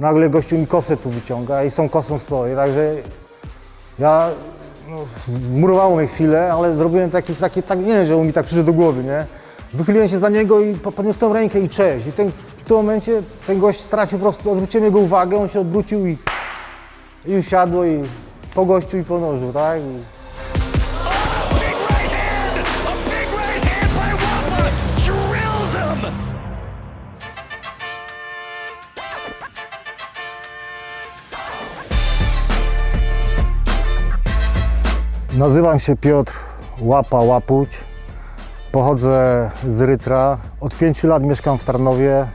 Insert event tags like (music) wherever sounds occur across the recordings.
nagle gościu mi kosę tu wyciąga i z tą kosą stoi, także ja no, zmurowało mnie chwilę, ale zrobiłem to jakieś takie, tak, nie wiem, że on mi tak przyszedł do głowy, nie? Wychyliłem się za niego i po- podniosłem rękę i cześć. I ten, w tym momencie ten gość stracił po prostu, odwróciłem jego uwagę, on się odwrócił i, i usiadło i po gościu i po nożu, tak? I, Nazywam się Piotr Łapa Łapuć. Pochodzę z Rytra. Od pięciu lat mieszkam w Tarnowie,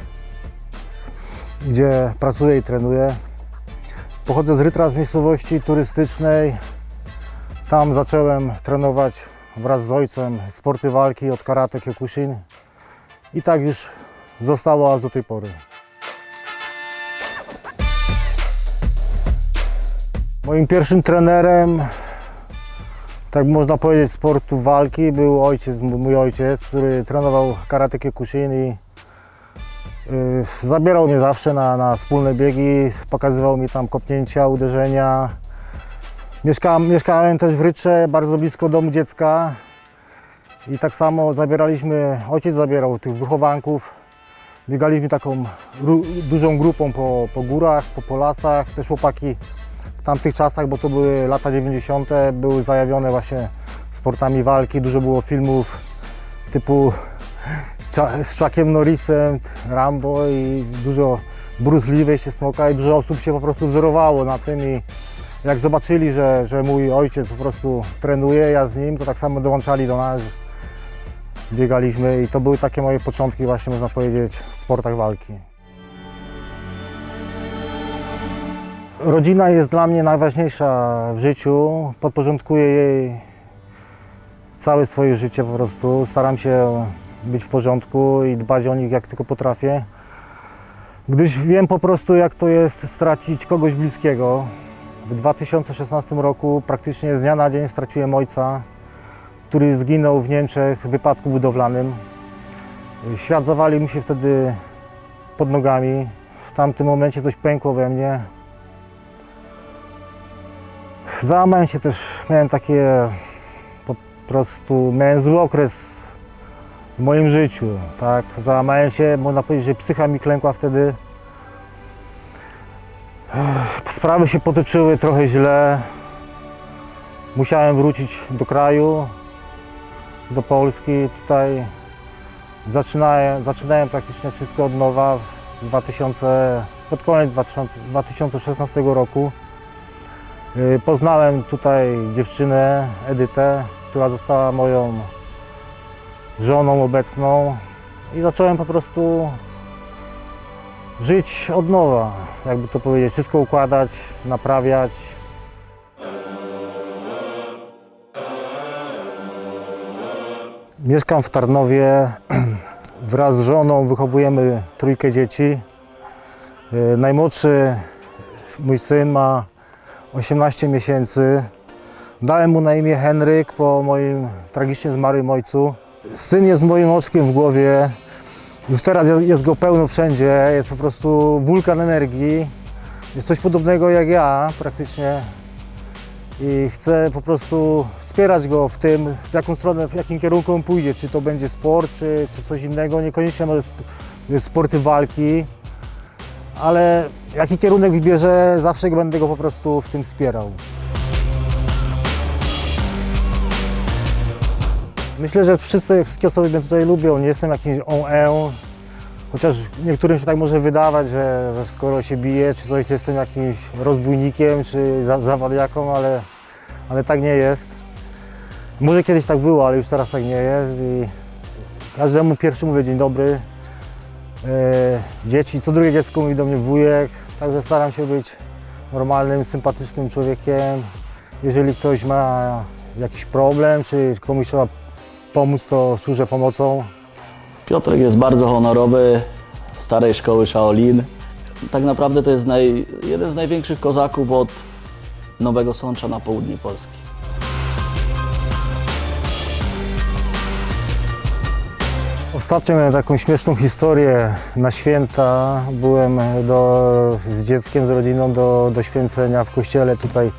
gdzie pracuję i trenuję. Pochodzę z Rytra, z miejscowości turystycznej. Tam zacząłem trenować wraz z ojcem sporty walki od karate kyokushin. I tak już zostało aż do tej pory. Moim pierwszym trenerem tak można powiedzieć, sportu walki był ojciec, mój ojciec, który trenował karate kyokushin i yy, zabierał mnie zawsze na, na wspólne biegi, pokazywał mi tam kopnięcia, uderzenia. Mieszkałem, mieszkałem też w Rycze, bardzo blisko domu dziecka i tak samo zabieraliśmy, ojciec zabierał tych wychowanków. Biegaliśmy taką dużą grupą po, po górach, po, po lasach, też chłopaki tamtych czasach, bo to były lata 90., były zajawione właśnie sportami walki. Dużo było filmów typu z Chuckiem Norrisem, Rambo i dużo Bruce Lee, wejście smoka i dużo osób się po prostu wzorowało na tym i jak zobaczyli, że, że mój ojciec po prostu trenuje, ja z nim, to tak samo dołączali do nas. Biegaliśmy i to były takie moje początki właśnie można powiedzieć w sportach walki. Rodzina jest dla mnie najważniejsza w życiu. Podporządkuję jej całe swoje życie po prostu. Staram się być w porządku i dbać o nich jak tylko potrafię. Gdyż wiem po prostu jak to jest stracić kogoś bliskiego. W 2016 roku praktycznie z dnia na dzień straciłem ojca, który zginął w Niemczech w wypadku budowlanym. Świat zawalił mi się wtedy pod nogami. W tamtym momencie coś pękło we mnie. Załamałem się też, miałem takie po prostu, miałem zły okres w moim życiu, tak, załamałem się, można powiedzieć, że psycha mi klękła wtedy. Sprawy się potoczyły trochę źle, musiałem wrócić do kraju, do Polski, tutaj zaczynałem, zaczynałem praktycznie wszystko od nowa w 2000, pod koniec 2000 2016 roku. Y, Poznałem tutaj dziewczynę Edytę, która została moją żoną obecną i zacząłem po prostu żyć od nowa, jakby to powiedzieć, wszystko układać, naprawiać. Mieszkam w Tarnowie, (clears throat) wraz z żoną wychowujemy trójkę dzieci. Y, Najmłodszy mój syn ma 18 miesięcy. Dałem mu na imię Henryk po moim tragicznie zmarłym ojcu. Syn jest moim oczkiem w głowie. Już teraz jest- go pełno wszędzie. Jest po prostu wulkan energii. Jest coś podobnego jak ja praktycznie. I chcę po prostu wspierać go w tym, w jaką stronę, w jakim kierunku on pójdzie. Czy to będzie sport, czy czy coś innego. Niekoniecznie może sp- sporty walki ale jaki kierunek wybierze, zawsze będę go po prostu w tym wspierał. Myślę, że wszyscy, wszystkie osoby mnie tutaj lubią, nie jestem jakimś on chociaż niektórym się tak może wydawać, że, że skoro się bije czy coś, to jestem jakimś rozbójnikiem czy za- zawadiaką, ale, ale tak nie jest. Może kiedyś tak było, ale już teraz tak nie jest i każdemu pierwszy mówię dzień dobry, e, dzieci. Co drugie dziecko mówi do mnie wujek, także staram się być normalnym, sympatycznym człowiekiem. Jeżeli ktoś ma jakiś problem, czy komuś trzeba pomóc, to służę pomocą. Piotrek jest bardzo honorowy, starej szkoły Shaolin. Tak naprawdę to jest naj, jeden z największych kozaków od Nowego Sącza na południe Polski. Ostatnio miałem taką śmieszną historię. Na święta byłem do, z dzieckiem, z rodziną do, do święcenia w kościele tutaj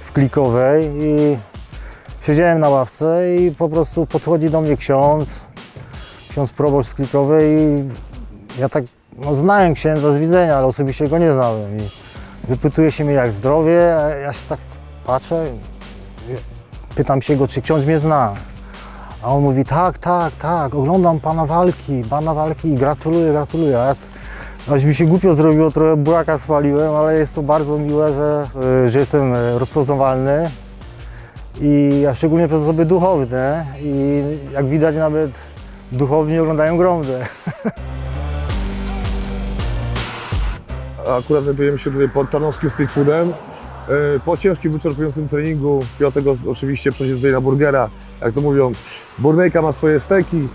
w Klikowej i siedziałem na ławce i po prostu podchodzi do mnie ksiądz, ksiądz proboszcz z Klikowej i ja tak no, znałem księdza z widzenia, ale osobiście go nie znałem i wypytuje się mnie jak zdrowie, a ja się tak patrzę, pytam się go, czy ksiądz mnie zna. A on mówi, tak, tak, tak, oglądam pana walki, pana walki i gratuluję, gratuluję. A aż mi się głupio zrobiło, trochę buraka spaliłem, ale jest to bardzo miłe, że, y, że jestem y, rozpoznawalny. I a szczególnie przez osoby duchowne. I jak widać nawet duchowni oglądają gromdę. (laughs) Akurat znajdujemy się tutaj pod Tarnowskim Street Foodem. E, Po ciężkim, wyczerpującym treningu Piotrek oczywiście przejdzie tutaj na burgera. Jak to mówią, Burnejka ma swoje steki,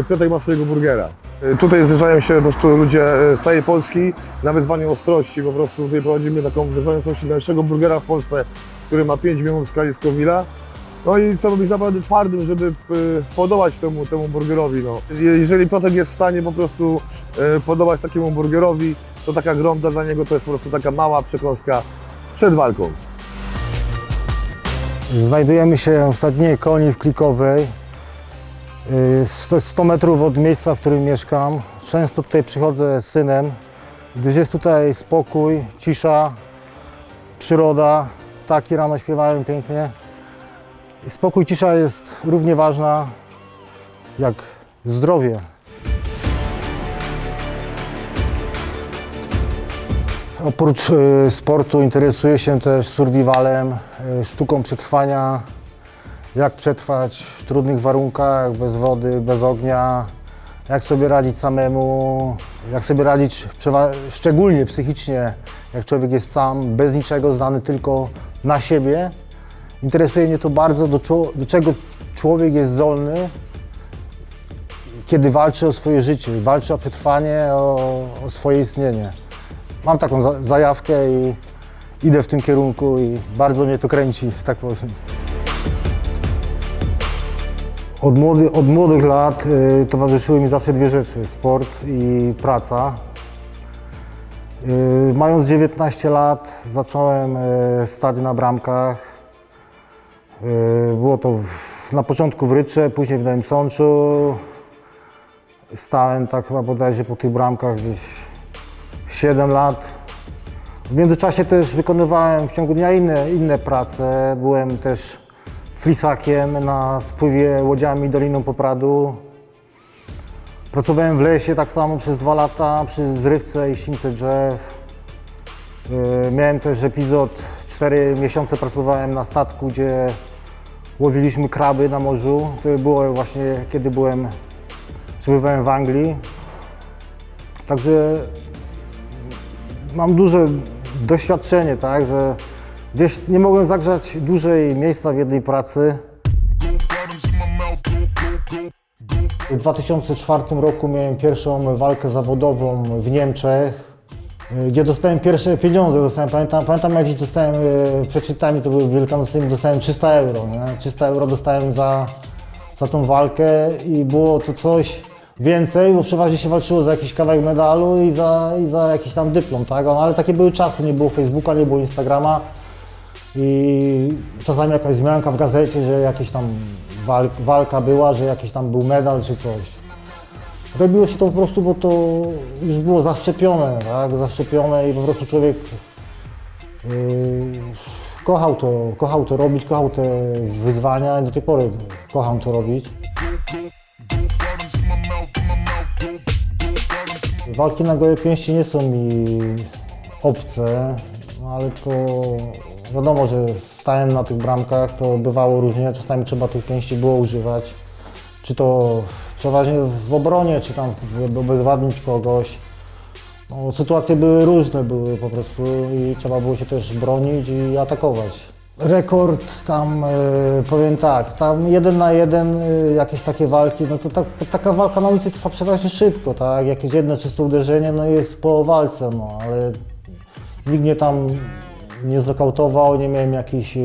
e, Piotrek ma swojego burgera. E, Tutaj zjeżdżają się po prostu ludzie z całej Polski na wyzwanie ostrości. Po prostu tutaj prowadzimy taką wyzwanie ostrości najlepszego burgera w Polsce, który ma 5 milionów w skali Scoville'a. No i trzeba być naprawdę twardym, żeby podobać temu, temu burgerowi. No. Je- Jeżeli Piotrek jest w stanie po prostu podobać takiemu burgerowi, to taka gromda dla niego to jest po prostu taka mała przekąska przed walką. Znajdujemy się w stadninie koni w Klikowej, y, 100 100 metrów od miejsca, w którym mieszkam. Często tutaj przychodzę z synem, gdyż jest tutaj spokój, cisza, przyroda. Ptaki rano śpiewają pięknie. Spokój, cisza jest równie ważna jak zdrowie. Oprócz y, sportu interesuję się też survivalem, y, sztuką przetrwania, jak przetrwać w trudnych warunkach, bez wody, bez ognia, jak sobie radzić samemu, jak sobie radzić szczególnie psychicznie, jak człowiek jest sam, bez niczego, znany tylko na siebie. Interesuje mnie to bardzo, do, do czego człowiek jest zdolny, kiedy walczy o swoje życie, walczy o przetrwanie, o, o swoje istnienie. Mam taką za- zajawkę i idę w tym kierunku i bardzo mnie to kręci, tak powiem. Od, młody, od młodych lat y, towarzyszyły mi zawsze dwie rzeczy, sport i praca. Y, mając 19 lat zacząłem y, stać na bramkach. Y, było to w, na początku w Rycze, później w Nowym Sączu. Stałem tak chyba bodajże po tych bramkach gdzieś 7 lat. W międzyczasie też wykonywałem w ciągu dnia inne, inne prace. Byłem też flisakiem na spływie łodziami Doliną Popradu. Pracowałem w lesie tak samo przez dwa lata przy zrywce i ścińce drzew. Yy, Miałem też epizod, 4 miesiące pracowałem na statku, gdzie łowiliśmy kraby na morzu. To było właśnie kiedy byłem, przebywałem w Anglii. Także mam duże doświadczenie, tak, że gdzieś nie mogłem zagrzać dłużej miejsca w jednej pracy. W 2004 roku miałem pierwszą walkę zawodową w Niemczech, y, gdzie dostałem pierwsze pieniądze. Dostałem, pamiętam, pamiętam jak dziś dostałem y, przed świętami, to były wielkanocnymi, dostałem 300 euro. Nie? 300 euro dostałem za, za tą walkę i było to coś więcej, bo przeważnie się walczyło za jakiś kawałek medalu i za, i za jakiś tam dyplom, tak? No, Ale takie były czasy, nie było Facebooka, nie było Instagrama i czasami jakaś zmianka w gazecie, że jakaś tam wal, walka była, że jakiś tam był medal czy coś. Robiło się to po prostu, bo to już było zaszczepione, tak? Zaszczepione i po prostu człowiek yy, kochał to, kochał to robić, kochał te wyzwania i do tej pory kocham to robić. Walki na gołe pięści nie są mi obce, no ale to wiadomo, że stałem na tych bramkach, to bywało różnie, czasami trzeba tych pięści było używać. Czy to przeważnie w obronie, czy tam w- obezwładnić kogoś. No, sytuacje były różne, były po prostu i trzeba było się też bronić i atakować. Rekord tam, e, powiem tak, tam jeden na jeden e, jakieś takie walki, no to tak, taka walka na ulicy trwa przeważnie szybko, tak? Jakieś jedno czyste uderzenie, no jest po walce, no ale nikt mnie tam nie znokautował, nie miałem jakichś e,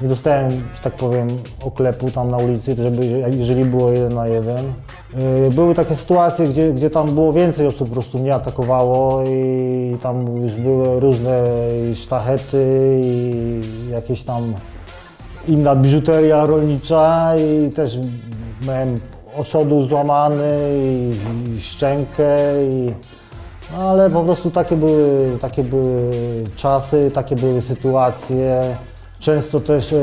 Nie dostałem, że tak powiem, oklepu tam na ulicy, żeby, jeżeli było jeden na jeden. Yy, Były takie sytuacje, gdzie, gdzie tam było więcej osób po prostu mnie atakowało i tam już były różne i sztachety i jakieś tam inna biżuteria rolnicza i też miałem oczodu złamany i, i szczękę i no, ale po prostu takie były, takie były czasy, takie były sytuacje. Często też e,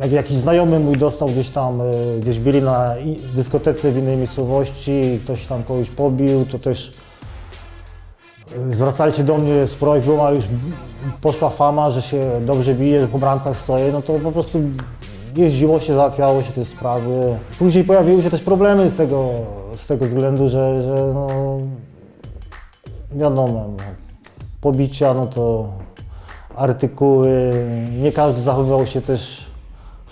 jak jakiś znajomy mój dostał gdzieś tam, e, gdzieś byli na dyskotece w innej miejscowości ktoś tam kogoś pobił, to też e, zwracali się do mnie z prośbą, a już poszła fama, że się dobrze bije, że po bramkach stoję, no to po prostu jeździło się, załatwiało się te sprawy. Później pojawiły się też problemy z tego, z tego względu, że, że no, wiadomo, no, pobicia, no to artykuły, nie każdy zachowywał się też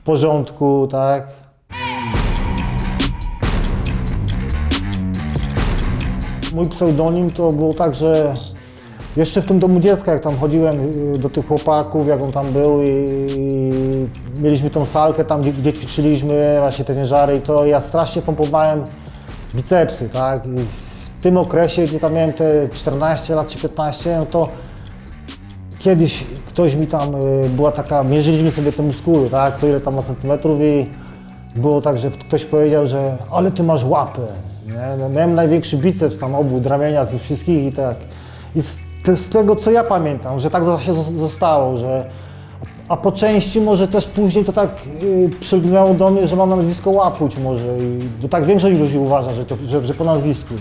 w porządku, tak. Mój pseudonim to było tak, że jeszcze w tym domu dziecka, jak tam chodziłem y, do tych chłopaków, jak on tam był i, i mieliśmy tą salkę tam, gdzie, gdzie ćwiczyliśmy właśnie te ciężary i to ja strasznie pompowałem bicepsy, tak. I w tym okresie, gdzie tam miałem te 14 lat czy 15, no to kiedyś ktoś mi tam, y, była taka, mierzyliśmy sobie te muskuły, tak, to ile tam ma centymetrów i było tak, że ktoś powiedział, że ale ty masz łapę, nie? No, miałem największy biceps tam obwód ramienia z nich wszystkich i tak. I z, te- z tego, co ja pamiętam, że tak właśnie zos- zostało, że a po części może też później to tak y, przylgnęło do mnie, że mam nazwisko Łapuć może, i, bo tak większość ludzi uważa, że, to, że, że po nazwisku.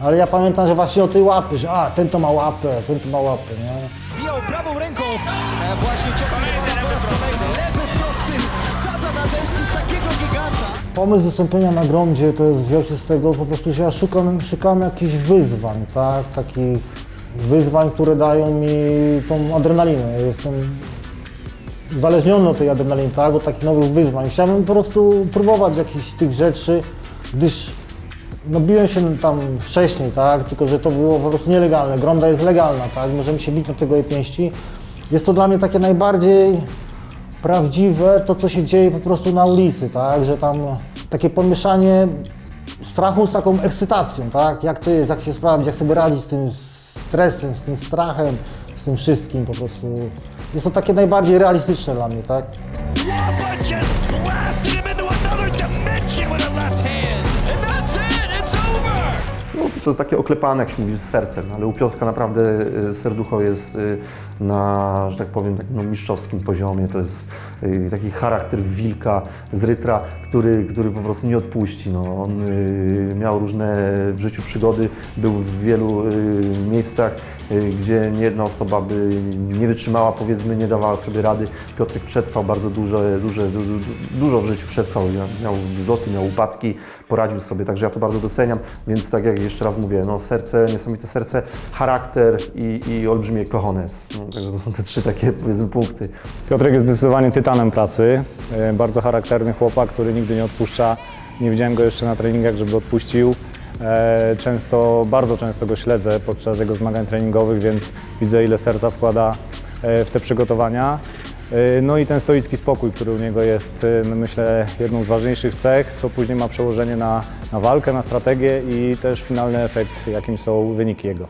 Ale ja pamiętam, że właśnie o tej łapy, że a, ten to ma łapę, ten to ma łapę, nie? Biją prawą ręką. E, właśnie na. Pomysł wystąpienia na gromdzie to jest wziął z tego po prostu, że ja szukam, szukam jakichś wyzwań, tak? Takich wyzwań, które dają mi tą adrenalinę. Jestem uzależniony od tej adrenaliny, tak? Od takich nowych wyzwań. Chciałbym po prostu próbować jakichś tych rzeczy, gdyż no biłem się tam wcześniej, tak? Tylko, że to było po prostu nielegalne. Gromda jest legalna, tak? Możemy się bić na tego jej pięści. Jest to dla mnie takie najbardziej prawdziwe to, co się dzieje po prostu na ulicy, tak? Że tam takie pomieszanie strachu z taką ekscytacją, tak? Jak to jest, jak się sprawdzić, jak sobie radzić z tym stresem, z tym strachem, z tym wszystkim po prostu. Jest to takie najbardziej realistyczne dla mnie, tak? Wampa just blasted him into another dimension with a left hand. To jest takie oklepane, jak się mówi, z sercem, ale u Piotrka naprawdę y, serducho jest y, na, że tak powiem, takim no, mistrzowskim poziomie. To jest y, taki charakter wilka z rytra, który, który po prostu nie odpuści. No. On miał różne w życiu przygody, był w wielu miejscach, gdzie nie jedna osoba by nie wytrzymała, powiedzmy, nie dawała sobie rady. Piotrek przetrwał bardzo dużo, duże, du, du, dużo w życiu przetrwał. Miał wzloty, miał upadki, poradził sobie, także ja to bardzo doceniam, więc tak jak jeszcze raz mówię, no serce, niesamowite serce, charakter i, i olbrzymie cojones. No, także to są te trzy takie, powiedzmy, punkty. Piotrek jest zdecydowanie tytanem pracy. E, Bardzo charakterny chłopak, który nigdy nie odpuszcza. Nie widziałem go jeszcze na treningach, żeby odpuścił. E, Często, bardzo często go śledzę podczas jego zmagań treningowych, więc widzę ile serca wkłada e, w te przygotowania. E, No i ten stoicki spokój, który u niego jest, no myślę, jedną z ważniejszych cech, co później ma przełożenie na, na walkę, na strategię i też finalny efekt, jakim są wyniki jego.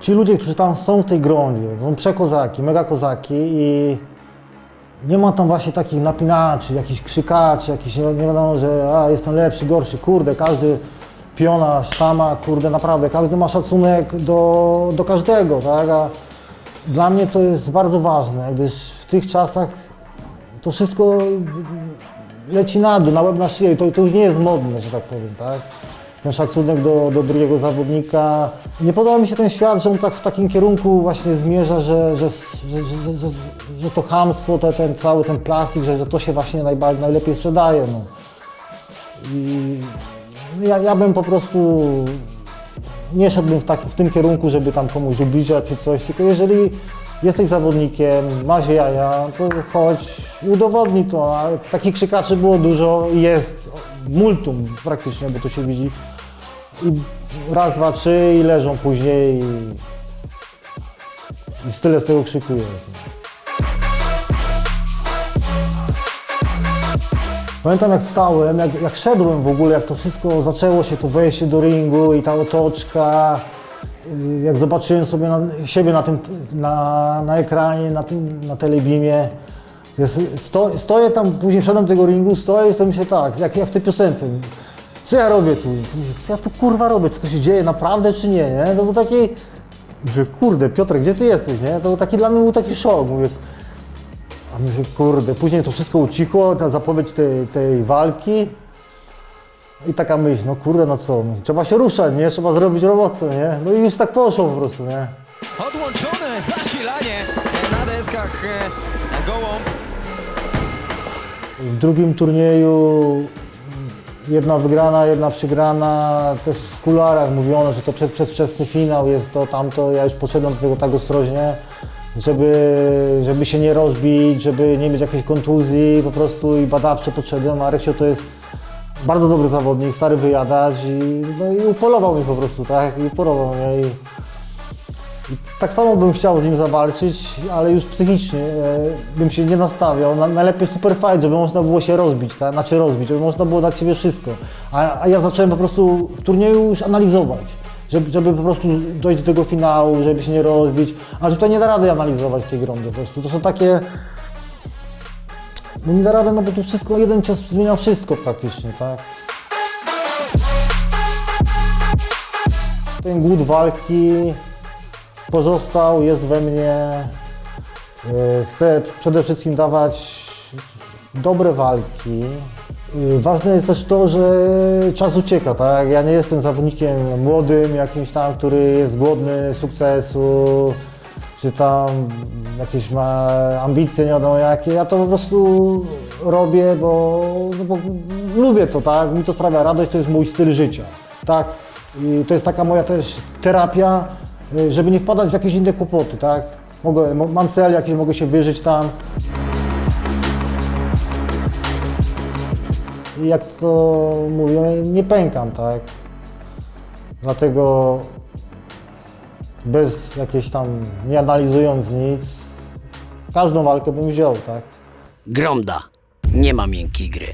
Ci ludzie, którzy tam są w tej grądzie, są przekozaki, mega kozaki i nie ma tam właśnie takich napinaczy, jakichś krzykaczy, jakichś nie nie wiadomo, że a, jestem lepszy, gorszy, kurde, każdy piona, sztama, kurde, naprawdę, każdy ma szacunek do, do każdego, tak, a dla mnie to jest bardzo ważne, gdyż w tych czasach to wszystko leci na dół, na łeb, na szyję to, to już nie jest modne, że tak powiem, tak? Ten szacunek do, do drugiego zawodnika. Nie podoba mi się ten świat, że on tak w takim kierunku właśnie zmierza, że, że, że, że, to chamstwo, te, ten cały ten plastik, że, że to się właśnie najba, najlepiej sprzedaje. No. I ja, ja bym po prostu nie szedłbym w, taki, w tym kierunku, żeby tam komuś ubliżać czy coś, tylko jeżeli jesteś zawodnikiem, masz jaja, to chodź udowodnij to. A takich krzykaczy było dużo i jest multum praktycznie, bo to się widzi. I raz, dwa, trzy i leżą później i I tyle z tego krzyku. Pamiętam jak stałem, jak, jak szedłem w ogóle, jak to wszystko zaczęło się, to wejście do ringu i ta otoczka. Y, Jak zobaczyłem sobie na, siebie na, tym, na, na ekranie, na, tym, na telebimie. Jest, sto, stoję tam, później wszedłem do tego ringu, stoję i sobie myślę tak, jak ja w tej piosence. Co ja robię tu? Co ja tu kurwa robię? Czy to się dzieje naprawdę, czy nie? nie? To był taki, że kurde, Piotrek, gdzie ty jesteś? Nie? To był taki dla mnie był taki szok. Mówię, a mówię, kurde, później to wszystko ucichło, ta zapowiedź tej, tej walki. I taka myśl, no kurde, no co, trzeba się ruszać, nie? Trzeba zrobić robotę, nie? No i już tak poszło po prostu, nie? Odłączone zasilanie na deskach e, Gołąb. W drugim turnieju jedna wygrana, jedna przegrana, też w kularach mówiono, że to przed, przedwczesny finał jest to, tamto. Ja już podszedłem do tego tak ostrożnie, żeby, żeby się nie rozbić, żeby nie mieć jakiejś kontuzji po prostu i badawczo podszedłem, a Reksio to jest bardzo dobry zawodnik, stary wyjadacz i, no, i upolował mnie po prostu, tak? I upolował mnie i, i tak samo bym chciał z nim zawalczyć, ale już psychicznie e, bym się nie nastawiał. Na, najlepiej super fight, żeby można było się rozbić, tak? Znaczy rozbić, żeby można było dać siebie wszystko. A, a ja zacząłem po prostu w turnieju już analizować, żeby, żeby po prostu dojść do tego finału, żeby się nie rozbić. A tutaj nie da rady analizować tej gromdy po prostu. To są takie... No nie da rady, no bo tu wszystko, jeden cios zmienia wszystko praktycznie, tak? Ten głód walki pozostał, jest we mnie. E, Chcę przede wszystkim dawać dobre walki. E, Ważne jest też to, że czas ucieka, tak? Ja nie jestem zawodnikiem młodym, jakimś tam, który jest głodny sukcesu, czy tam jakieś ma ambicje, nie wiadomo jakie. Ja to po prostu robię, bo, no bo lubię to, tak? Mi to sprawia radość, to jest mój styl życia, tak? I to jest taka moja też terapia, y, żeby nie wpadać w jakieś inne kłopoty, tak? Mogę, mo- mam cel jakiś, mogę się wyżyć tam. I jak to mówią, nie pękam, tak? Dlatego bez jakiejś tam, nie analizując nic, każdą walkę bym wziął, tak? Gromda. Nie ma miękkiej gry.